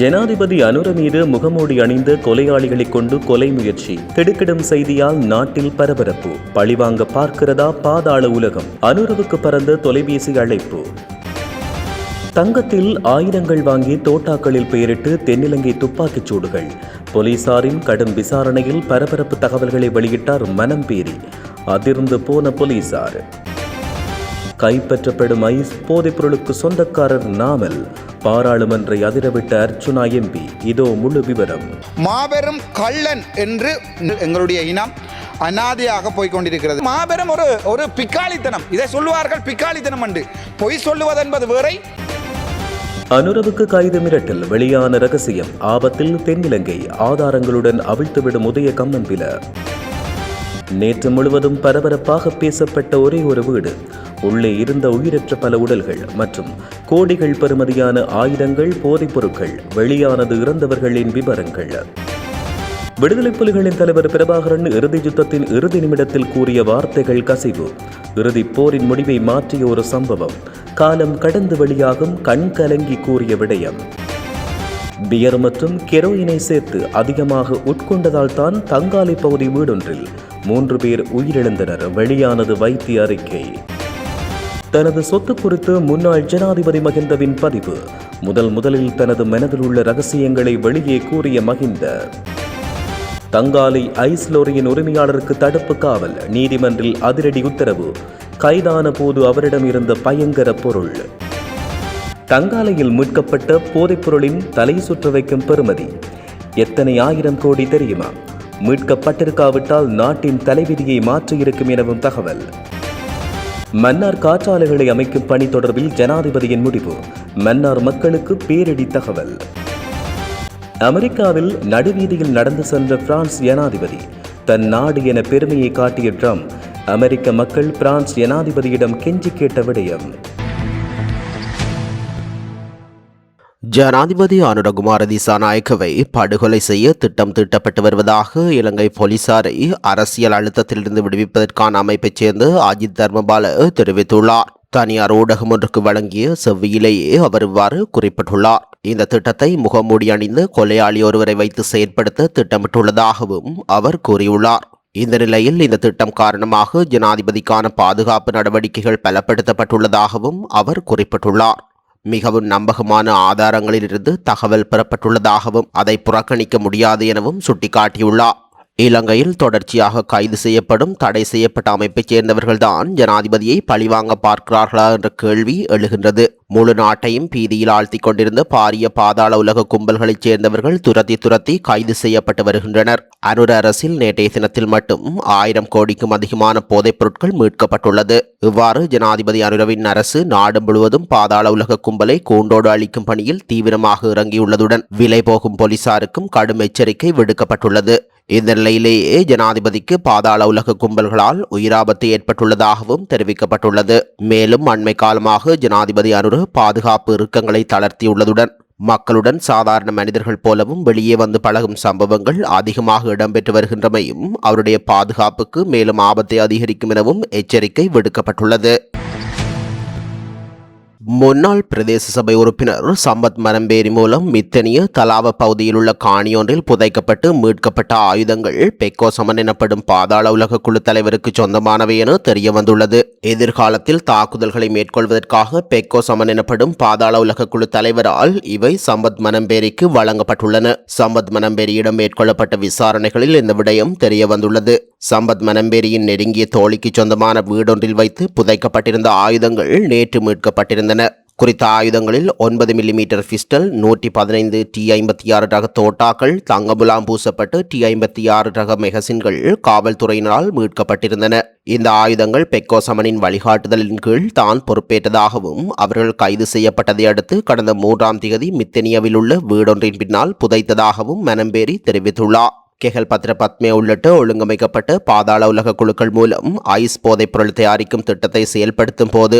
ஜனாதிபதி அனுர மீது முகமூடி அணிந்த கொலையாளிகளை கொண்டு கொலை முயற்சி. திடுக்கிடும் செய்தியால் நாட்டில் பரபரப்பு. பழிவாங்க பார்க்கிறதா பாதாள உலகம். அனுரவுக்கு பறந்த தொலைபேசி அழைப்பு. தங்கத்தில் ஆயுதங்கள் வாங்கி தோட்டாக்களில் பெயரிட்டு தென்னிலங்கை துப்பாக்கிச் சூடுகள். போலீசாரின் கடும் விசாரணையில் பரபரப்பு தகவல்களை வெளியிட்டார் மனம்பேரி அதிர்ந்து போன போலீசார். கைப்பற்றப்படும் ஐஸ் போதைப்பொருளுக்கு சொந்தக்காரர் நாமல். பாராளுமன்றை அதிரவிட்ட அர்ச்சுனா எம்பி இதோ முழு விவரம். மாபெரும் கள்ளன் என்று எங்களுடைய இனம் அனாதையாக போய் கொண்டிருக்கிறது. மாபெரும் ஒரு ஒரு பிக்காளித்தனம். இதை சொல்லுவார்கள் பிக்காளித்தனம் என்று பொய் சொல்லுவதென்பது வேறை? அனுரவுக்கு கைது மிரட்டல் வெளியான ரகசியம். ஆபத்தில் தென்னிலங்கை. ஆதாரங்களுடன் அவிழ்த்துவிடும் உதய கம்மன்பில நேற்று முழுவதும் பரபரப்பாக பேசப்பட்ட ஒரே ஒரு வீடு. உள்ளே இருந்த உயிரற்ற பல உடல்கள் மற்றும் கோடிகள் பெறுமதியான ஆயுதங்கள் போதைப் பொருட்கள் வெளியானது இறந்தவர்களின் விவரங்கள் விடுதலை புலிகளின் தலைவர் பிரபாகரன் இறுதி யுத்தத்தின் இறுதி நிமிடத்தில் கூறிய வார்த்தைகள் கசிவு. இறுதி போரின் முடிவை மாற்றிய ஒரு சம்பவம். காலம் கடந்து வெளியாகும் கண் கலங்கி கூறிய விடயம். பியர் மற்றும் கெரோயினை சேர்த்து அதிகமாக உட்கொண்டதால் தான் தங்காலை பகுதி வீடொன்றில் மூன்று பேர் உயிரிழந்தனர். வெளியானது வைத்திய அறிக்கை. தனது சொத்து குறித்து முன்னாள் ஜனாதிபதி மகிந்தவின் பதிவு. முதல் முதலில் தனது மனதில் உள்ள ரகசியங்களை வெளியே கூறிய மகிந்த தங்காலை ஐஸ் லோரியின் உரிமையாளருக்கு தடுப்பு காவல் நீதிமன்றில் அதிரடி உத்தரவு கைதான போது அவரிடம் இருந்த பயங்கர பொருள். தங்காலையில் மீட்கப்பட்ட போதைப்பொருளின் தலை சுற்ற வைக்கும் பெறுமதி. எத்தனை ஆயிரம் கோடி தெரியுமா? மீட்கப்பட்டிருக்காவிட்டால் நாட்டின் தலைவிதியை மாற்றியிருக்கும் எனவும் தகவல். மன்னார் காற்றாலைகளை அமைக்கும் பணி தொடர்பில் ஜனாதிபதியின் முடிவு. மன்னார் மக்களுக்கு பேரிடி தகவல். அமெரிக்காவில் நடுவீதியில் நடந்து சென்ற பிரான்ஸ் ஜனாதிபதி தன் நாடு என பெருமையை காட்டிய ட்ரம்ப் அமெரிக்க மக்கள் பிரான்ஸ் ஜனாதிபதியிடம் கெஞ்சி கேட்ட விடயம். ஜனாதிபதி அனுரகுமார திசாநாயக்கவை படுகொலை செய்ய திட்டம் தீட்டப்பட்டு வருவதாக இலங்கை போலீசாரை அரசியல் அழுத்தத்திலிருந்து விடுவிப்பதற்கான அமைப்பைச் சேர்ந்த அஜித் தர்மபால தெரிவித்துள்ளார். தனியார் ஊடகம் ஒன்றுக்கு வழங்கிய செவ்வியிலேயே அவர் இவ்வாறு குறிப்பிட்டுள்ளார். இந்த திட்டத்தை முகமூடி அணிந்து கொலையாளி ஒருவரை வைத்து செயற்படுத்த திட்டமிட்டுள்ளதாகவும் அவர் கூறியுள்ளார். இந்த நிலையில் இந்த திட்டம் காரணமாக ஜனாதிபதிக்கான பாதுகாப்பு நடவடிக்கைகள் பலப்படுத்தப்பட்டுள்ளதாகவும் அவர் குறிப்பிட்டுள்ளார். மிகவும் நம்பகமான ஆதாரங்களிலிருந்து தகவல் பெறப்பட்டுள்ளதாகவும் அதை புறக்கணிக்க முடியாது எனவும் சுட்டிக்காட்டியுள்ளார். இலங்கையில் தொடர்ச்சியாக கைது செய்யப்படும் தடை செய்யப்பட்ட அமைப்பைச் சேர்ந்தவர்கள்தான் ஜனாதிபதியை பழிவாங்க பார்க்கிறார்களா என்ற கேள்வி எழுகின்றது. முழு நாட்டையும் பீதியில் ஆழ்த்திக் கொண்டிருந்த பாரிய பாதாள உலக கும்பல்களைச் சேர்ந்தவர்கள் துரத்தி துரத்தி கைது செய்யப்பட்டு வருகின்றனர். அனுர அரசில் நேற்றைய தினத்தில் மட்டும் ஆயிரம் கோடிக்கும் அதிகமான போதைப் பொருட்கள் மீட்கப்பட்டுள்ளது. இவ்வாறு ஜனாதிபதி அனுரவின் அரசு நாடு முழுவதும் பாதாள உலக கும்பலை கூண்டோடு அளிக்கும் பணியில் தீவிரமாக இறங்கியுள்ளதுடன் விலை போகும் போலீசாருக்கும் கடும் எச்சரிக்கை விடுக்கப்பட்டுள்ளது. இந்த நிலையிலேயே ஜனாதிபதிக்கு பாதாள உலக கும்பல்களால் உயிராபத்து ஏற்பட்டுள்ளதாகவும் தெரிவிக்கப்பட்டுள்ளது. மேலும் அண்மை காலமாக ஜனாதிபதி அனுரு பாதுகாப்பு இறுக்கங்களை தளர்த்தியுள்ளதுடன் மக்களுடன் சாதாரண மனிதர்கள் போலவும் வெளியே வந்து பழகும் சம்பவங்கள் அதிகமாக இடம்பெற்று வருகின்றமையும் அவருடைய பாதுகாப்புக்கு மேலும் ஆபத்தை அதிகரிக்கும் எனவும் எச்சரிக்கை விடுக்கப்பட்டுள்ளது. முன்னாள் பிரதேச சபை உறுப்பினர் சம்பத் மரம்பேரி மூலம் மித்தனிய தலாவ பகுதியில் உள்ள காணியொன்றில் புதைக்கப்பட்டு மீட்கப்பட்ட ஆயுதங்கள் பெக்கோ சமன் எனப்படும் பாதாள உலக குழு தலைவருக்கு சொந்தமானவை என தெரிய வந்துள்ளது எதிர்காலத்தில் தாக்குதல்களை மேற்கொள்வதற்காக பெக்கோ சமன் எனப்படும் பாதாள உலக குழு தலைவரால் இவை சம்பத் மனம்பேரிக்கு வழங்கப்பட்டுள்ளன. சம்பத் மனம்பேரியிடம் மேற்கொள்ளப்பட்ட விசாரணைகளில் இந்த விடயம் தெரிய வந்துள்ளது சம்பத் மனம்பேரியின் நெருங்கிய தோழிக்கு சொந்தமான வீடொன்றில் வைத்து புதைக்கப்பட்டிருந்த ஆயுதங்கள் நேற்று மீட்கப்பட்டிருந்தன. குறித்த ஆயுதங்களில் ஒன்பது மில்லிமீட்டர் பிஸ்டல் நூற்றி பதினைந்து டி ஐம்பத்தி ஆறு ரக தோட்டாக்கள் தங்கமுலாம் பூசப்பட்டு டி ஐம்பத்தி ஆறு ரக மெகசின்கள் காவல்துறையினரால் மீட்கப்பட்டிருந்தன. இந்த ஆயுதங்கள் பெக்கோ சமனின் வழிகாட்டுதலின் கீழ் தான் பொறுப்பேற்றதாகவும் அவர்கள் கைது செய்யப்பட்டதை அடுத்து கடந்த மூன்றாம் திகதி மித்தனியாவில் உள்ள வீடொன்றின் பின்னால் புதைத்ததாகவும் மனம்பேரி தெரிவித்துள்ளார். கெஹல் பத்ரபத்மே உள்ளிட்ட ஒழுங்கமைக்கப்பட்ட பாதாள உலக குழுக்கள் மூலம் ஐஸ் போதைப் பொருள் தயாரிக்கும் திட்டத்தை செயல்படுத்தும் போது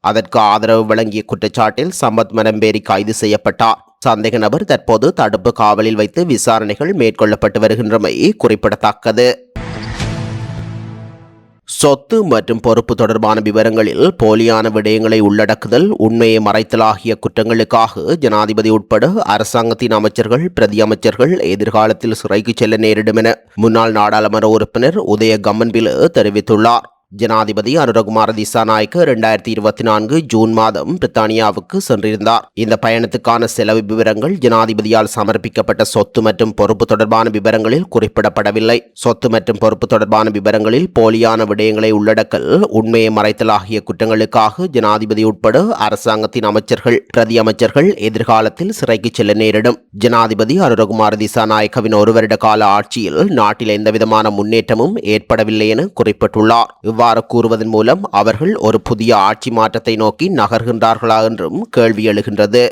அதற்கு ஆதரவு வழங்கிய குற்றச்சாட்டில் சம்பத் மனம்பேரி கைது செய்யப்பட்டார். சந்தேக நபர் தற்போது தடுப்பு காவலில் வைத்து விசாரணைகள் மேற்கொள்ளப்பட்டு வருகின்றமை குறிப்பிடத்தக்கது. சொத்து மற்றும் பொறுப்பு தொடர்பான விவரங்களில் போலியான விடயங்களை உள்ளடக்குதல் உண்மையை மறைத்தல் ஆகிய குற்றங்களுக்காக ஜனாதிபதி உட்பட அரசாங்கத்தின் அமைச்சர்கள் பிரதி அமைச்சர்கள் எதிர்காலத்தில் சிறைக்கு செல்ல நேரிடும் என முன்னாள் நாடாளுமன்ற உறுப்பினர் உதய கம்மன்பில தெரிவித்துள்ளார். ஜனாதிபதி அனுரகுமார திசாநாயக்க இரண்டாயிரத்தி இருபத்தி நான்கு ஜூன் மாதம் பிரித்தானியாவுக்கு சென்றிருந்தார். இந்த பயணத்துக்கான செலவு விவரங்கள் ஜனாதிபதியால் சமர்ப்பிக்கப்பட்ட சொத்து மற்றும் பொறுப்பு தொடர்பான விவரங்களில் குறிப்பிடப்படவில்லை. சொத்து மற்றும் பொறுப்பு தொடர்பான விவரங்களில் போலியான விடயங்களை உள்ளடக்கல் உண்மையை மறைத்தல் ஆகிய குற்றங்களுக்காக ஜனாதிபதி உட்பட அரசாங்கத்தின் அமைச்சர்கள் பிரதி அமைச்சர்கள் எதிர்காலத்தில் சிறைக்கு செல்ல நேரிடும். ஜனாதிபதி அனுரகுமார திசாநாயக்கவின் ஒரு வருட கால ஆட்சியில் நாட்டில் எந்தவிதமான முன்னேற்றமும் ஏற்படவில்லை என குறிப்பிட்டுள்ளார். இவ்வாறு கூறுவதன் மூலம் அவர்கள் ஒரு புதிய ஆட்சி மாற்றத்தை நோக்கி நகர்கின்றார்களா என்றும் கேள்வி எழுகின்றது.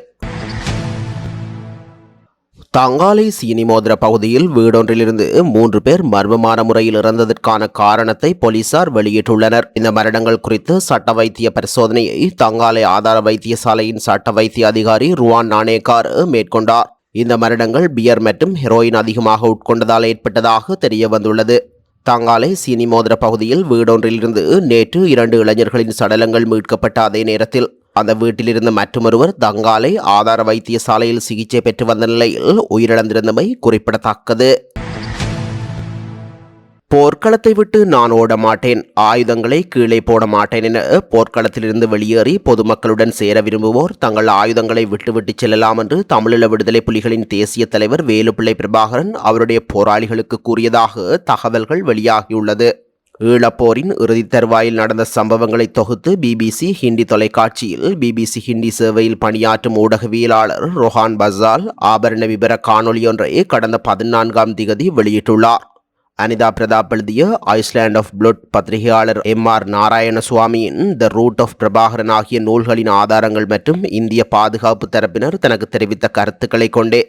தங்காலை சீனி மோதிர பகுதியில் வீடொன்றிலிருந்து மூன்று பேர் மர்மமான முறையில் இறந்ததற்கான காரணத்தை போலீசார் வெளியிட்டுள்ளனர். இந்த மரணங்கள் குறித்து சட்ட வைத்திய பரிசோதனையை தங்காலை ஆதார வைத்தியசாலையின் சட்ட வைத்திய அதிகாரி ருவான் நானேகார் மேற்கொண்டார். இந்த மரணங்கள் பியர் மற்றும் ஹெரோயின் அதிகமாக உட்கொண்டதால் ஏற்பட்டதாக தெரிய வந்துள்ளது தங்காலை சீனிமோதிர பகுதியில் வீடொன்றிலிருந்து நேற்று இரண்டு இளைஞர்களின் சடலங்கள் மீட்கப்பட்ட அதே நேரத்தில் அந்த வீட்டிலிருந்த மற்றொருவர் தங்காலை ஆதார வைத்தியசாலையில் சிகிச்சை பெற்று வந்த நிலையில் உயிரிழந்திருந்தமை குறிப்பிடத்தக்கது. போர்க்களத்தை விட்டு நான் ஓட மாட்டேன் ஆயுதங்களை கீழே போட மாட்டேன் என போர்க்களத்திலிருந்து வெளியேறி பொதுமக்களுடன் சேர விரும்புவோர் தங்கள் ஆயுதங்களை விட்டுவிட்டு செல்லலாம் என்று தமிழீழ விடுதலை புலிகளின் தேசிய தலைவர் வேலுப்பிள்ளை பிரபாகரன் அவருடைய போராளிகளுக்கு கூறியதாக தகவல்கள் வெளியாகியுள்ளது. ஈழப்போரின் இறுதி தருவாயில் நடந்த சம்பவங்களை தொகுத்து பிபிசி ஹிந்தி தொலைக்காட்சியில் பிபிசி ஹிந்தி சேவையில் பணியாற்றும் ஊடகவியலாளர் ரொஹான் பசால் ஆபரண விபர காணொலியொன்றை கடந்த பதினான்காம் திகதி வெளியிட்டுள்ளார். அனிதா பிரதாப் எழுதிய ஐஸ்லாண்ட் ஆஃப் பிளட் பத்திரிகையாளர் எம் ஆர் நாராயணசுவாமியின் த ரூட் ஆஃப் பிரபாகரன் ஆகிய நூல்களின் ஆதாரங்கள் மற்றும் இந்திய பாதுகாப்பு தரப்பினர் தனக்கு தெரிவித்த கருத்துக்களை கொண்டே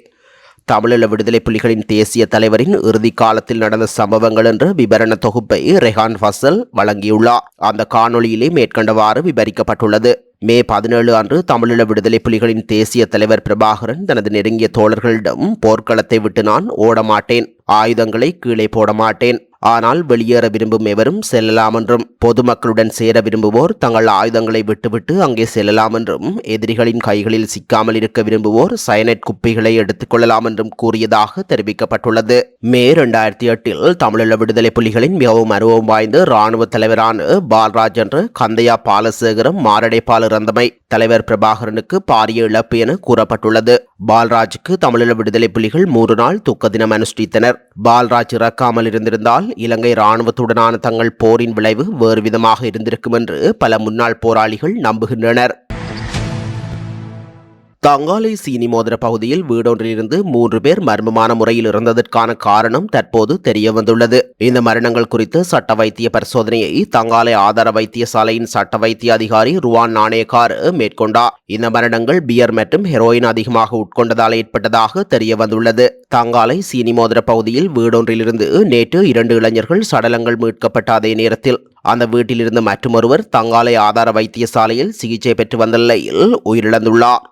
தமிழீழ விடுதலை புலிகளின் தேசிய தலைவரின் இறுதி காலத்தில் நடந்த சம்பவங்கள் என்ற விபரண தொகுப்பை ரெஹான் ஃபசல் வழங்கியுள்ளார். அந்த காணொளியிலே மேற்கண்டவாறு விவரிக்கப்பட்டுள்ளது மே பதினேழு அன்று தமிழீழ விடுதலை புலிகளின் தேசிய தலைவர் பிரபாகரன் தனது நெருங்கிய தோழர்களிடம் போர்க்களத்தை விட்டு நான் ஓட மாட்டேன் ஆயுதங்களை கீழே போட மாட்டேன் ஆனால் வெளியேற விரும்பும் எவரும் செல்லலாம் என்றும் பொதுமக்களுடன் சேர விரும்புவோர் தங்கள் ஆயுதங்களை விட்டுவிட்டு அங்கே செல்லலாம் என்றும் எதிரிகளின் கைகளில் சிக்காமல் இருக்க விரும்புவோர் சயனைட் குப்பைகளை எடுத்துக்கொள்ளலாம் என்றும் கூறியதாக தெரிவிக்கப்பட்டுள்ளது. மே இரண்டாயிரத்தி எட்டில் தமிழீழ விடுதலை புலிகளின் மிகவும் அனுபவம் வாய்ந்த இராணுவ தலைவரான பால்ராஜ் என்று கந்தையா பாலசேகரம் மாரடைப்பால் இறந்தமை தலைவர் பிரபாகரனுக்கு பாரிய இழப்பு என கூறப்பட்டுள்ளது. பால்ராஜுக்கு தமிழீழ விடுதலை புலிகள் மூன்று நாள் துக்க தினம் அனுஷ்டித்தனர். பால்ராஜ் இறக்காமல் இருந்திருந்தால் இலங்கை இராணுவத்துடனான தங்கள் போரின் விளைவு வேறு விதமாக இருந்திருக்கும் என்று பல முன்னாள் போராளிகள் நம்புகின்றனர். தங்காலை சீனி மோதிர பகுதியில் வீடொன்றிலிருந்து மூன்று பேர் மர்மமான முறையில் இறந்ததற்கான காரணம் தற்போது தெரிய வந்துள்ளது இந்த மரணங்கள் குறித்து சட்ட வைத்திய பரிசோதனையை தங்காலை ஆதார வைத்தியசாலையின் சட்ட வைத்திய அதிகாரி ருவான் நாணயக்கார் மேற்கொண்டார். இந்த மரணங்கள் பியர் மற்றும் ஹெரோயின் அதிகமாக உட்கொண்டதால் ஏற்பட்டதாக தெரிய வந்துள்ளது தங்காலை சீனி மோதிர பகுதியில் வீடொன்றிலிருந்து நேற்று இரண்டு இளைஞர்கள் சடலங்கள் மீட்கப்பட்ட அதே நேரத்தில். அந்த வீட்டிலிருந்து மற்றொருவர் தங்காலை ஆதார வைத்தியசாலையில் சிகிச்சை பெற்று வந்த நிலையில் உயிரிழந்துள்ளார்.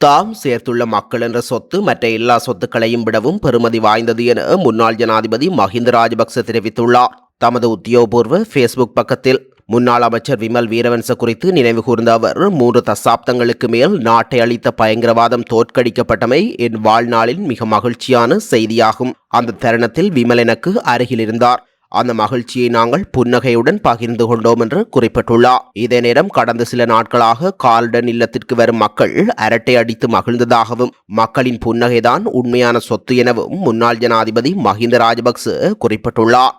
தாம் சேர்த்துள்ள மக்கள் என்ற சொத்து மற்ற எல்லா சொத்துக்களையும் விடவும் பெறுமதி வாய்ந்தது என முன்னாள் ஜனாதிபதி மஹிந்த ராஜபக்ச தெரிவித்துள்ளார். தமது உத்தியோகபூர்வ ஃபேஸ்புக் பக்கத்தில் முன்னாள் அமைச்சர் விமல் வீரவன்ச குறித்து நினைவு கூர்ந்த அவர் மூன்று தசாப்தங்களுக்கு மேல் நாட்டை அளித்த பயங்கரவாதம் தோற்கடிக்கப்பட்டமை என் வாழ்நாளின் மிக மகிழ்ச்சியான செய்தியாகும். அந்த தருணத்தில் விமல் எனக்கு அருகில் இருந்தார். அந்த மகிழ்ச்சியை நாங்கள் புன்னகையுடன் பகிர்ந்து கொண்டோம் என்று குறிப்பிட்டுள்ளார். இதே நேரம் கடந்த சில நாட்களாக கால்டன் இல்லத்திற்கு வரும் மக்கள் அரட்டை அடித்து மகிழ்ந்ததாகவும் மக்களின் புன்னகைதான் உண்மையான சொத்து எனவும் முன்னாள் ஜனாதிபதி மஹிந்த ராஜபக்ச குறிப்பிட்டுள்ளார்.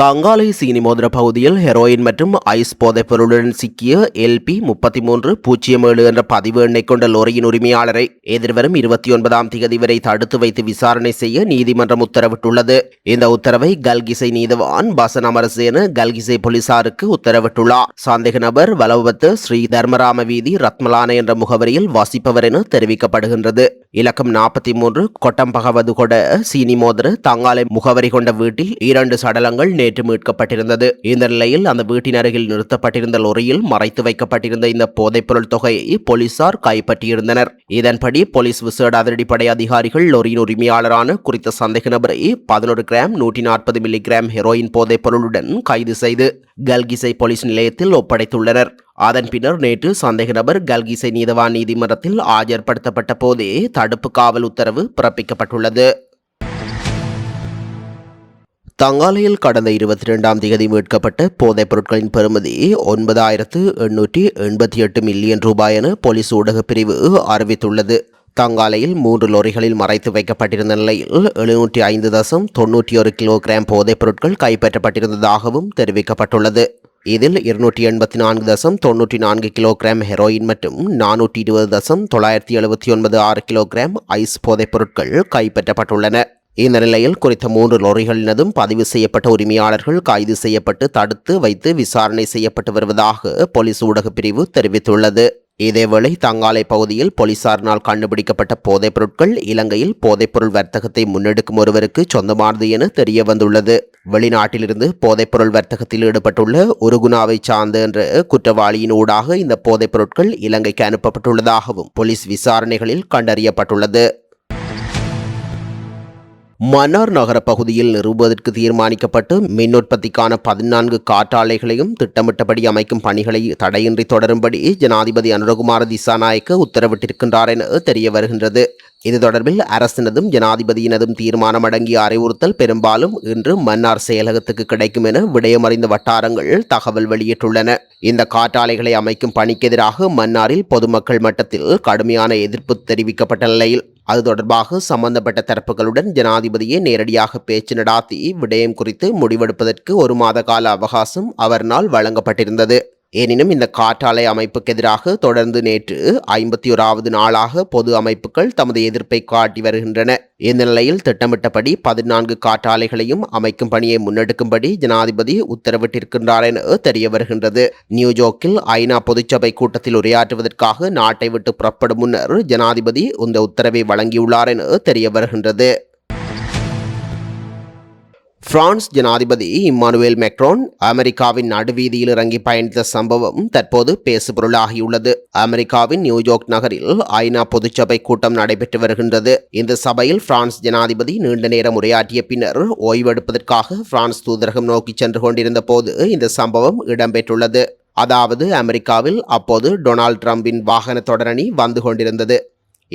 தங்காலை சீனிமோதிர பகுதியில் ஹெரோயின் மற்றும் ஐஸ் போதைப் பொருளுடன் சிக்கிய எல்பி முப்பத்தி மூன்று பூஜ்ஜியம் ஏழு என்ற பதிவு எண்ணை கொண்ட லோரியின் உரிமையாளரை எதிர்வரும் இருபத்தி ஒன்பதாம் தேதி வரை தடுத்து வைத்து விசாரணை செய்ய நீதிமன்றம் உத்தரவிட்டுள்ளது. இந்த உத்தரவை கல்கிசை நீதவான் பசன் அமரசேன கல்கிசை போலீசாருக்கு உத்தரவிட்டுள்ளார். சந்தேக நபர் வலவத்து ஸ்ரீ தர்மராம வீதி ரத்மலான என்ற முகவரியில் வசிப்பவர் என தெரிவிக்கப்படுகின்றது. இலக்கம் நாற்பத்தி மூன்று கொட்டம்பகவது கொட சீனிமோதர தங்காலை முகவரி கொண்ட வீட்டில் இரண்டு சடலங்கள் நேற்று மீட்கப்பட்டிருந்தது. இந்த நிலையில் அந்த வீட்டின் அருகில் நிறுத்தப்பட்டிருந்த லொரியில் மறைத்து வைக்கப்பட்டிருந்த இந்த போதைப்பொருள் தொகையை போலீசார் கைப்பற்றியிருந்தனர். இதன்படி போலீஸ் விசேட அதிரடிப்படை அதிகாரிகள் லொரியின் உரிமையாளரான குறித்த சந்தேக நபரை பதினொரு கிராம் நூற்றி நாற்பது மில்லிகிராம் ஹெரோயின் போதைப்பொருளுடன் கைது செய்து கல்கிசை போலீஸ் நிலையத்தில் ஒப்படைத்துள்ளனர். அதன் பின்னர் நேற்று சந்தேக நபர் கல்கிசை நீதவான் நீதிமன்றத்தில் ஆஜர்படுத்தப்பட்ட போதே தடுப்பு காவல் உத்தரவு பிறப்பிக்கப்பட்டுள்ளது. தங்காலையில் கடந்த இருபத்தி ரெண்டாம் தேதி மீட்கப்பட்ட போதைப் பொருட்களின் பெறுமதி ஒன்பதாயிரத்து எண்ணூற்றி எண்பத்தி எட்டு மில்லியன் ரூபாய் என போலீஸ் ஊடகப் பிரிவு அறிவித்துள்ளது. தங்காலையில் மூன்று லொரிகளில் மறைத்து வைக்கப்பட்டிருந்த நிலையில் எழுநூற்றி ஐந்து தசம் தொன்னூற்றி ஒரு கிலோகிராம் போதைப் பொருட்கள் கைப்பற்றப்பட்டிருந்ததாகவும் தெரிவிக்கப்பட்டுள்ளது. இதில் இருநூற்றி எண்பத்தி நான்கு தசம் தொன்னூற்றி நான்கு கிலோகிராம் ஹெரோயின் மற்றும் நானூற்றி இருபது தசம் தொள்ளாயிரத்தி எழுபத்தி ஒன்பது ஆறு கிலோகிராம் ஐஸ் போதைப் பொருட்கள் கைப்பற்றப்பட்டுள்ளன. இந்த நிலையில் குறித்த மூன்று லொரிகளினதும் பதிவு செய்யப்பட்ட உரிமையாளர்கள் கைது செய்யப்பட்டு தடுத்து வைத்து விசாரணை செய்யப்பட்டு வருவதாக போலீஸ் ஊடகப் பிரிவு தெரிவித்துள்ளது இதேவேளை தங்காலை பகுதியில் போலீசாரினால் கண்டுபிடிக்கப்பட்ட போதைப் பொருட்கள் இலங்கையில் போதைப்பொருள் வர்த்தகத்தை முன்னெடுக்கும் ஒருவருக்கு சொந்தமானது என தெரிய வந்துள்ளது வெளிநாட்டிலிருந்து போதைப்பொருள் வர்த்தகத்தில் ஈடுபட்டுள்ள உருகுனாவை சார்ந்த என்ற குற்றவாளியின் ஊடாக இந்த போதைப் பொருட்கள் இலங்கைக்கு அனுப்பப்பட்டுள்ளதாகவும் போலீஸ் விசாரணைகளில் கண்டறியப்பட்டுள்ளது மன்னார் நகர பகுதியில் நிறுவுவதற்கு தீர்மானிக்கப்பட்டு மின் உற்பத்திக்கான பதினான்கு காற்றாலைகளையும் திட்டமிட்டபடி அமைக்கும் பணிகளை தடையின்றி தொடரும்படி ஜனாதிபதி அனுரகுமார திசாநாயக்க உத்தரவிட்டிருக்கின்றார் என தெரிய வருகின்றது. இது தொடர்பில் அரசினதும் ஜனாதிபதியினதும் தீர்மானம் அடங்கிய அறிவுறுத்தல் பெரும்பாலும் இன்று மன்னார் செயலகத்துக்கு கிடைக்கும் என விடயமறிந்த வட்டாரங்கள் தகவல் வெளியிட்டுள்ளன. இந்த காற்றாலைகளை அமைக்கும் பணிக்கு எதிராக மன்னாரில் பொதுமக்கள் மட்டத்தில் கடுமையான எதிர்ப்பு தெரிவிக்கப்பட்ட நிலையில் அது தொடர்பாக சம்பந்தப்பட்ட தரப்புகளுடன் ஜனாதிபதியே நேரடியாக பேச்சு நடாத்தி விடயம் குறித்து முடிவெடுப்பதற்கு ஒரு மாத கால அவகாசம் நாள் வழங்கப்பட்டிருந்தது. எனினும் இந்த காற்றாலை அமைப்புக்கு எதிராக தொடர்ந்து நேற்று ஐம்பத்தி ஓராவது நாளாக பொது அமைப்புகள் தமது எதிர்ப்பை காட்டி வருகின்றன. இந்த நிலையில் திட்டமிட்டபடி பதினான்கு காற்றாலைகளையும் அமைக்கும் பணியை முன்னெடுக்கும்படி ஜனாதிபதி உத்தரவிட்டிருக்கின்றார் என தெரிய வருகின்றது. நியூயோர்க்கில் ஐநா பொதுச்சபை கூட்டத்தில் உரையாற்றுவதற்காக நாட்டை விட்டு புறப்படும் முன்னர் ஜனாதிபதி இந்த உத்தரவை வழங்கியுள்ளார் என தெரிய வருகின்றது. பிரான்ஸ் ஜனாதிபதி இம்மானுவேல் மெக்ரோன் அமெரிக்காவின் நடுவீதியில் இறங்கி பயணித்த சம்பவம் தற்போது பேசுபொருளாகியுள்ளது. அமெரிக்காவின் நியூயார்க் நகரில் ஐநா பொதுச்சபை கூட்டம் நடைபெற்று வருகின்றது. இந்த சபையில் பிரான்ஸ் ஜனாதிபதி நீண்ட நேரம் உரையாற்றிய பின்னர் ஓய்வெடுப்பதற்காக பிரான்ஸ் தூதரகம் நோக்கி சென்று கொண்டிருந்த போது இந்த சம்பவம் இடம்பெற்றுள்ளது. அதாவது அமெரிக்காவில் அப்போது டொனால்ட் ட்ரம்பின் வாகன தொடரணி வந்து கொண்டிருந்தது.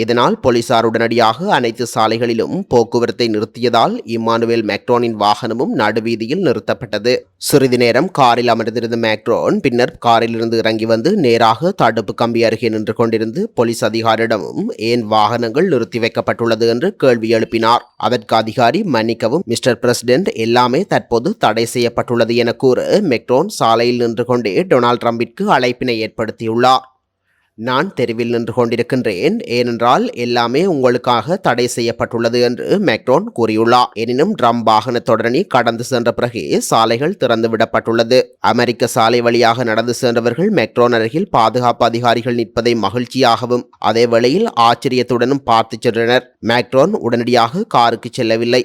இதனால் போலீசார் உடனடியாக அனைத்து சாலைகளிலும் போக்குவரத்தை நிறுத்தியதால் இம்மானுவேல் மேக்ரோனின் வாகனமும் நடுவீதியில் நிறுத்தப்பட்டது. சிறிது நேரம் காரில் அமர்ந்திருந்த மேக்ரோன் பின்னர் காரிலிருந்து இறங்கி வந்து நேராக தடுப்பு கம்பி அருகே நின்று கொண்டிருந்து போலீஸ் அதிகாரியிடமும் ஏன் வாகனங்கள் நிறுத்தி வைக்கப்பட்டுள்ளது? என்று கேள்வி எழுப்பினார். அதற்கு அதிகாரி மன்னிக்கவும் மிஸ்டர் பிரசிடென்ட் எல்லாமே தற்போது தடை செய்யப்பட்டுள்ளது என கூற மெக்ரோன் சாலையில் நின்று கொண்டே டொனால்ட் ட்ரம்பிற்கு அழைப்பினை ஏற்படுத்தியுள்ளார். நான் தெருவில் நின்று கொண்டிருக்கின்றேன். ஏனென்றால் எல்லாமே உங்களுக்காக தடை செய்யப்பட்டுள்ளது என்று மேக்ரோன் கூறியுள்ளார். எனினும் ட்ரம் வாகன தொடரணி கடந்து சென்ற பிறகு சாலைகள் திறந்து விடப்பட்டுள்ளது. அமெரிக்க சாலை வழியாக நடந்து சென்றவர்கள் மெக்ரோன் அருகில் பாதுகாப்பு அதிகாரிகள் நிற்பதை மகிழ்ச்சியாகவும் அதே வேளையில் ஆச்சரியத்துடனும் பார்த்து சென்றனர். மேக்ரோன் உடனடியாக காருக்கு செல்லவில்லை.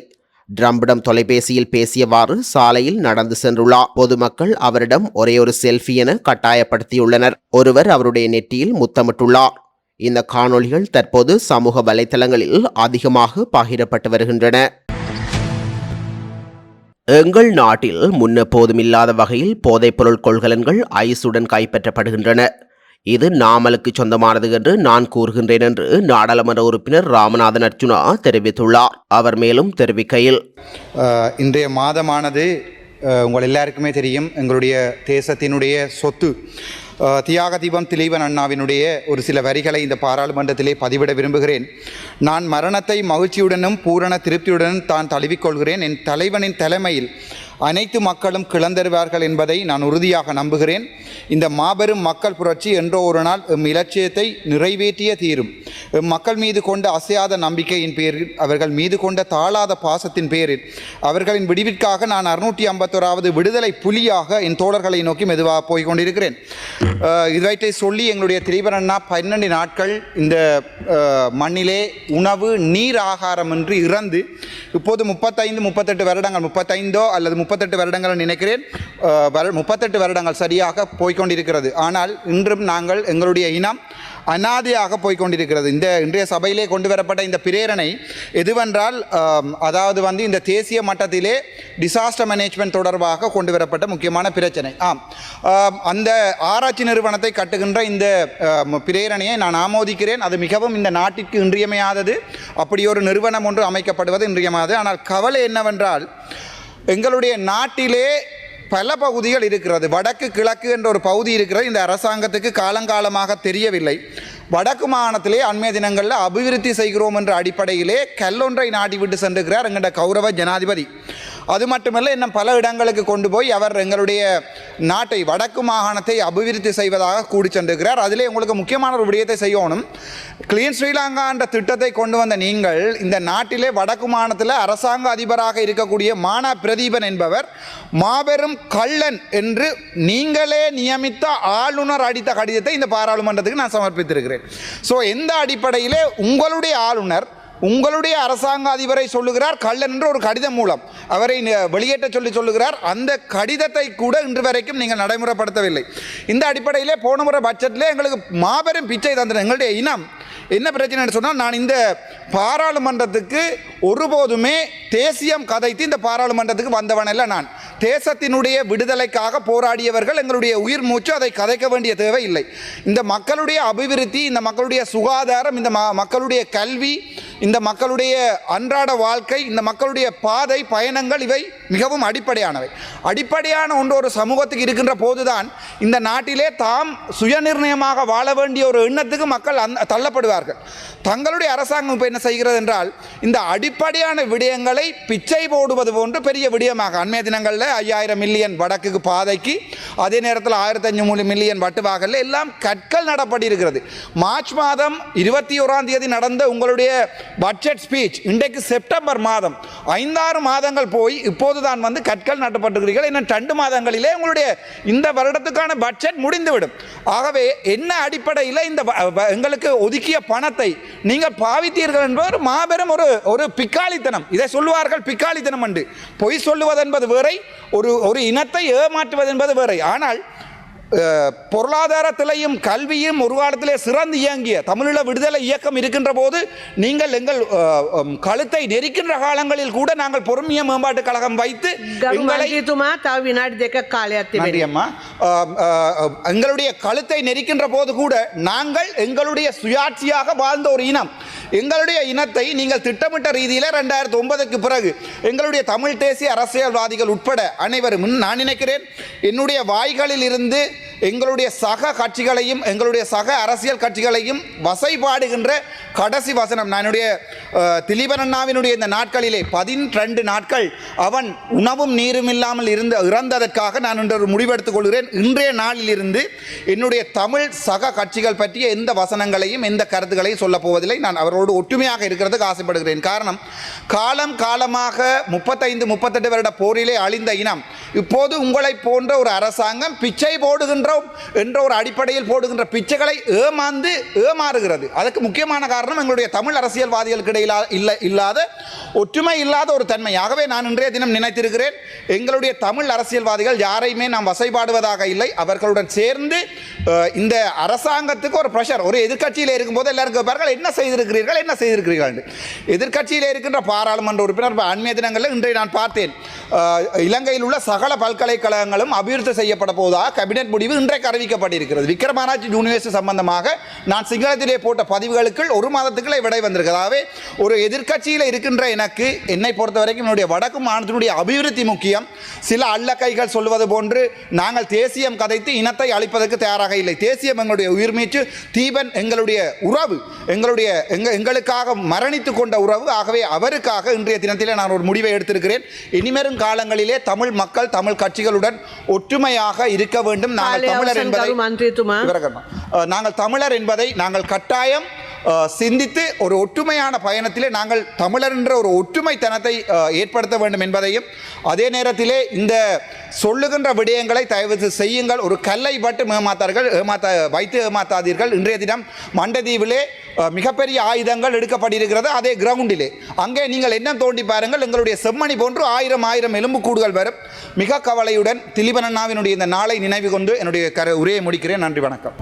ட்ரம்பிடம் தொலைபேசியில் பேசியவாறு சாலையில் நடந்து சென்றுள்ளார் பொதுமக்கள் அவரிடம் ஒரே ஒரு செல்ஃபி என கட்டாயப்படுத்தியுள்ளனர். ஒருவர் அவருடைய நெற்றியில் முத்தமிட்டுள்ளார் இந்த காணொளிகள் தற்போது சமூக வலைத்தளங்களில் அதிகமாக பகிரப்பட்டு வருகின்றன. எங்கள் நாட்டில் முன்னெப்போதும் இல்லாத வகையில் போதைப்பொருள் கொள்கலன்கள் ஐசுடன் கைப்பற்றப்படுகின்றன. இது நாமலுக்கு சொந்தமானது என்று நான் கூறுகின்றேன் என்று நாடாளுமன்ற உறுப்பினர் ராமநாதன் அர்ஜுனா தெரிவித்துள்ளார். அவர் மேலும் தெரிவிக்கையில் இன்றைய மாதமானது உங்கள் எல்லாருக்குமே தெரியும் எங்களுடைய தேசத்தினுடைய சொத்து. தியாக தீபம் திலீபன் அண்ணாவினுடைய ஒரு சில வரிகளை இந்த பாராளுமன்றத்திலே பதிவிட விரும்புகிறேன். நான் மரணத்தை மகிழ்ச்சியுடனும் பூரண திருப்தியுடனும் தான் தழுவிக்கொள்கிறேன். என் தலைவனின் தலைமையில் அனைத்து மக்களும் கிளந்தருவார்கள் என்பதை நான் உறுதியாக நம்புகிறேன். இந்த மாபெரும் மக்கள் புரட்சி என்றோ ஒரு நாள் எம் இலட்சியத்தை நிறைவேற்றிய தீரும். மக்கள் மீது கொண்ட அசையாத நம்பிக்கையின் பேரில் அவர்கள் மீது கொண்ட தாழாத பாசத்தின் பேரில் அவர்களின் விடிவிற்காக நான் அறுநூற்றி ஐம்பத்தோராவது விடுதலை புலியாக என் தோழர்களை நோக்கி மெதுவாக போய் கொண்டிருக்கிறேன். சொல்லி எங்களுடைய திரிபரண்ணா பன்னெண்டு நாட்கள் இந்த மண்ணிலே உணவு நீர் ஆகாரமின்றி இறந்து இப்போது முப்பத்தைந்து முப்பத்தெட்டு வருடங்கள் முப்பத்தைந்தோ அல்லது முப்பத்தெட்டு வருடங்கள் நினைக்கிறேன். முப்பத்தெட்டு வருடங்கள் சரியாக போய்க்கொண்டிருக்கிறது ஆனால் இன்றும் நாங்கள் எங்களுடைய இனம் அனாதையாக போய்க்கொண்டிருக்கிறது இந்த இன்றைய சபையிலே கொண்டு வரப்பட்ட இந்த பிரேரணை எதுவென்றால் அதாவது வந்து இந்த தேசிய மட்டத்திலே டிசாஸ்டர் மேனேஜ்மெண்ட் தொடர்பாக கொண்டு வரப்பட்ட முக்கியமான பிரச்சனை. ஆம். அந்த ஆராய்ச்சி நிறுவனத்தை கட்டுகின்ற இந்த பிரேரணையை நான் ஆமோதிக்கிறேன். அது மிகவும் இந்த நாட்டிற்கு இன்றியமையாதது. அப்படி ஒரு நிறுவனம் ஒன்று அமைக்கப்படுவது இன்றியமையாதது. ஆனால் கவலை என்னவென்றால் எங்களுடைய நாட்டிலே பல பகுதிகள் இருக்கிறது. வடக்கு கிழக்கு என்ற ஒரு பகுதி இருக்கிறது. இந்த அரசாங்கத்துக்கு காலங்காலமாக தெரியவில்லை. வடக்கு மாகாணத்திலே அண்மைய தினங்களில் அபிவிருத்தி செய்கிறோம் என்ற அடிப்படையிலே கல்லொன்றை நாட்டிவிட்டு விட்டு எங்கள்ட கௌரவ ஜனாதிபதி. அது மட்டுமல்ல இன்னும் பல இடங்களுக்கு கொண்டு போய் அவர் எங்களுடைய நாட்டை வடக்கு மாகாணத்தை அபிவிருத்தி செய்வதாக கூடி சென்றுகிறார் அதிலே உங்களுக்கு முக்கியமான ஒரு விடயத்தை செய்யணும். கிளீன் ஸ்ரீலங்கா என்ற திட்டத்தை கொண்டு வந்த நீங்கள் இந்த நாட்டிலே வடக்கு மாகாணத்தில் அரசாங்க அதிபராக இருக்கக்கூடிய மானா பிரதீபன் என்பவர் மாபெரும் கள்ளன் என்று நீங்களே நியமித்த ஆளுநர் அடித்த கடிதத்தை இந்த பாராளுமன்றத்துக்கு நான் சமர்ப்பித்திருக்கிறேன். ஸோ எந்த அடிப்படையிலே உங்களுடைய ஆளுநர் உங்களுடைய அரசாங்க அதிபரை சொல்லுகிறார் கள்ளன் என்று ஒரு கடிதம் மூலம். அவரை வெளியேற்ற சொல்லி சொல்லுகிறார். அந்த கடிதத்தை கூட இன்று வரைக்கும் நீங்கள் நடைமுறைப்படுத்தவில்லை. இந்த அடிப்படையிலே போன முறை பட்ஜெட்டில் எங்களுக்கு மாபெரும் பிச்சை தந்தன. எங்களுடைய இனம் என்ன பிரச்சனைன்னு சொன்னால் நான் இந்த பாராளுமன்றத்துக்கு ஒருபோதுமே தேசியம் கதைத்து இந்த பாராளுமன்றத்துக்கு வந்தவனல்ல நான். தேசத்தினுடைய விடுதலைக்காக போராடியவர்கள் எங்களுடைய உயிர் மூச்சு அதை கதைக்க வேண்டிய தேவை இல்லை. இந்த மக்களுடைய அபிவிருத்தி இந்த மக்களுடைய சுகாதாரம் இந்த மக்களுடைய கல்வி இந்த மக்களுடைய அன்றாட வாழ்க்கை இந்த மக்களுடைய பாதை பயணங்கள் இவை மிகவும் அடிப்படையானவை. அடிப்படையான ஒன்று ஒரு சமூகத்துக்கு இருக்கின்ற போதுதான் இந்த நாட்டிலே தாம் சுயநிர்ணயமாக வாழ வேண்டிய ஒரு எண்ணத்துக்கு மக்கள் அந் தள்ளப்படுவார்கள். தங்களுடைய அரசாங்கம் இப்போ என்ன செய்கிறது என்றால் இந்த அடிப்படையான விடயங்களை பிச்சை போடுவது போன்று பெரிய விடயமாக அண்மைய தினங்களில் ஐயாயிரம் மில்லியன் வடக்குக்கு பாதைக்கு அதே நேரத்தில் ஆயிரத்தி மூணு மில்லியன் வட்டுவாகல எல்லாம் கற்கள் நடப்படி இருக்கிறது மார்ச் மாதம் இருபத்தி ஓராம் தேதி நடந்த உங்களுடைய பட்ஜெட் ஸ்பீச் இன்றைக்கு செப்டம்பர் மாதம். ஐந்தாறு மாதங்கள் போய் இப்போது தான் வந்து கற்கள் நட்டப்பட்டிருக்கிறீர்கள். இன்னும் ரெண்டு மாதங்களிலே உங்களுடைய இந்த வருடத்துக்கான பட்ஜெட் முடிந்துவிடும். ஆகவே என்ன அடிப்படையில் இந்த எங்களுக்கு ஒதுக்கிய பணத்தை நீங்கள் பாவித்தீர்கள் என்பது மாபெரும் ஒரு ஒரு பிக்காளித்தனம். இதை சொல்லுவார்கள் பிக்காளித்தனம் என்று. பொய் சொல்லுவதென்பது வேறை ஒரு ஒரு இனத்தை ஏமாற்றுவது என்பது வேறை. ஆனால் பொருளாதாரத்திலையும் கல்வியும் ஒரு காலத்திலே சிறந்து இயங்கிய தமிழீழ விடுதலை இயக்கம் இருக்கின்ற போது நீங்கள் எங்கள் கழுத்தை நெருக்கின்ற காலங்களில் கூட நாங்கள் பொறுமைய மேம்பாட்டு கழகம் வைத்து நன்றியம்மா எங்களுடைய கழுத்தை நெரிக்கின்ற போது கூட நாங்கள் எங்களுடைய சுயாட்சியாக வாழ்ந்த ஒரு இனம். எங்களுடைய இனத்தை நீங்கள் திட்டமிட்ட ரீதியில் ரெண்டாயிரத்தி ஒன்பதுக்கு பிறகு எங்களுடைய தமிழ் தேசிய அரசியல்வாதிகள் உட்பட அனைவரும் நான் நினைக்கிறேன் என்னுடைய வாய்களில் இருந்து எங்களுடைய சக கட்சிகளையும் எங்களுடைய சக அரசியல் கட்சிகளையும் வசைபாடுகின்ற கடைசி வசனம். நான் என்னுடைய அஹ், திலீபன் அண்ணாவினுடைய இந்த நாட்களிலே பதின்ரெண்டு நாட்கள் அவன் உணவும் நீரும் இல்லாமல் இருந்த இறந்ததற்காக நான் இன்று ஒரு முடிவெடுத்துக் கொள்கிறேன். இன்றைய நாளிலிருந்து என்னுடைய தமிழ் சக கட்சிகள் பற்றிய எந்த வசனங்களையும் எந்த கருத்துக்களையும் சொல்லப் போவதில்லை. நான் அவரோடு ஒற்றுமையாக இருக்கிறதுக்கு ஆசைப்படுகிறேன். காரணம் காலம் காலமாக முப்பத்தைந்து முப்பத்தெட்டு வருட போரிலே அழிந்த இனம். இப்போது உங்களை போன்ற ஒரு அரசாங்கம் பிச்சை போடுகின்றோம் என்ற ஒரு அடிப்படையில் போடுகின்ற பிச்சைகளை ஏமாந்து ஏமாறுகிறது. அதற்கு முக்கியமான காரணம் எங்களுடைய தமிழ் அரசியல்வாதிகளுக்கு இடையிலா இல்லை இல்லாத ஒற்றுமை இல்லாத ஒரு தன்மையாகவே நான் இன்றைய தினம் நினைத்திருக்கிறேன் எங்களுடைய தமிழ் அரசியல்வாதிகள் யாரையுமே நாம் வசைபாடுவதாக இல்லை. அவர்களுடன் சேர்ந்து இந்த அரசாங்கத்துக்கு ஒரு ப்ரெஷர் ஒரு எதிர்க்கட்சியில் இருக்கும்போது எல்லாரும் கேட்பார்கள் என்ன செய்திருக்கிறீர்கள்? என்ன செய்திருக்கிறீர்கள்? எதிர்கட்சியில் இருக்கின்ற பாராளுமன்ற உறுப்பினர் அண்மைய தினங்களில் இன்றைய நான் பார்த்தேன். இலங்கையில் உள்ள சகல பல்கலைக்கழகங்களும் அபிவிருத்தி செய்யப்பட போவதாக கேபினெட் முடிவு இன்றைக்கு அறிவிக்கப்பட்டிருக்கிறது. விக்ரமாராய்ச்சி யூனிவர்சிட்டி சம்பந்தமாக நான் சிங்களத்திலே போட்ட பதிவுகளுக்குள் ஒரு மாதத்துக்குள்ளே விடை வந்திருக்கதாவே ஒரு எதிர்க்கட்சியில் இருக்கின்ற எனக்கு என்னை பொறுத்த வரைக்கும் என்னுடைய வடக்கு மாநிலத்தினுடைய அபிவிருத்தி முக்கியம். சில அல்லக்கைகள் சொல்வது போன்று நாங்கள் தேசியம் கதைத்து இனத்தை அழிப்பதற்கு தயாராக இல்லை. தேசியம் எங்களுடைய உயிர் மீச்சு தீபன் எங்களுடைய உறவு எங்களுடைய எங்க எங்களுக்காக மரணித்து கொண்ட உறவு. ஆகவே அவருக்காக இன்றைய தினத்தில் நான் ஒரு முடிவை எடுத்திருக்கிறேன். இனிமேலும் காலங்களிலே தமிழ் மக்கள் தமிழ் கட்சிகளுடன் ஒற்றுமையாக இருக்க வேண்டும். நாங்கள் தமிழர் என்பதை நாங்கள் தமிழர் என்பதை நாங்கள் கட்டாயம் சிந்தித்து ஒரு ஒற்றுமையான பயணத்திலே நாங்கள் தமிழர் என்ற ஒரு ஒற்றுமைத்தனத்தை ஏற்படுத்த வேண்டும் என்பதையும் அதே நேரத்திலே இந்த சொல்லுகின்ற விடயங்களை தயவு செய்யுங்கள். ஒரு கல்லை பட்டு ஏமாத்தார்கள் ஏமாத்த வைத்து ஏமாத்தாதீர்கள். இன்றைய தினம் மண்டதீவிலே மிகப்பெரிய ஆயுதங்கள் எடுக்கப்பட்டிருக்கிறது. அதே கிரவுண்டிலே. அங்கே நீங்கள் என்ன தோண்டி பாருங்கள். எங்களுடைய செம்மணி போன்று ஆயிரம் ஆயிரம் எலும்புக்கூடுகள் வரும். மிக கவலையுடன் திலீபன் அண்ணாவினுடைய இந்த நாளை நினைவு கொண்டு என்னுடைய கர உரையை முடிக்கிறேன். நன்றி வணக்கம்.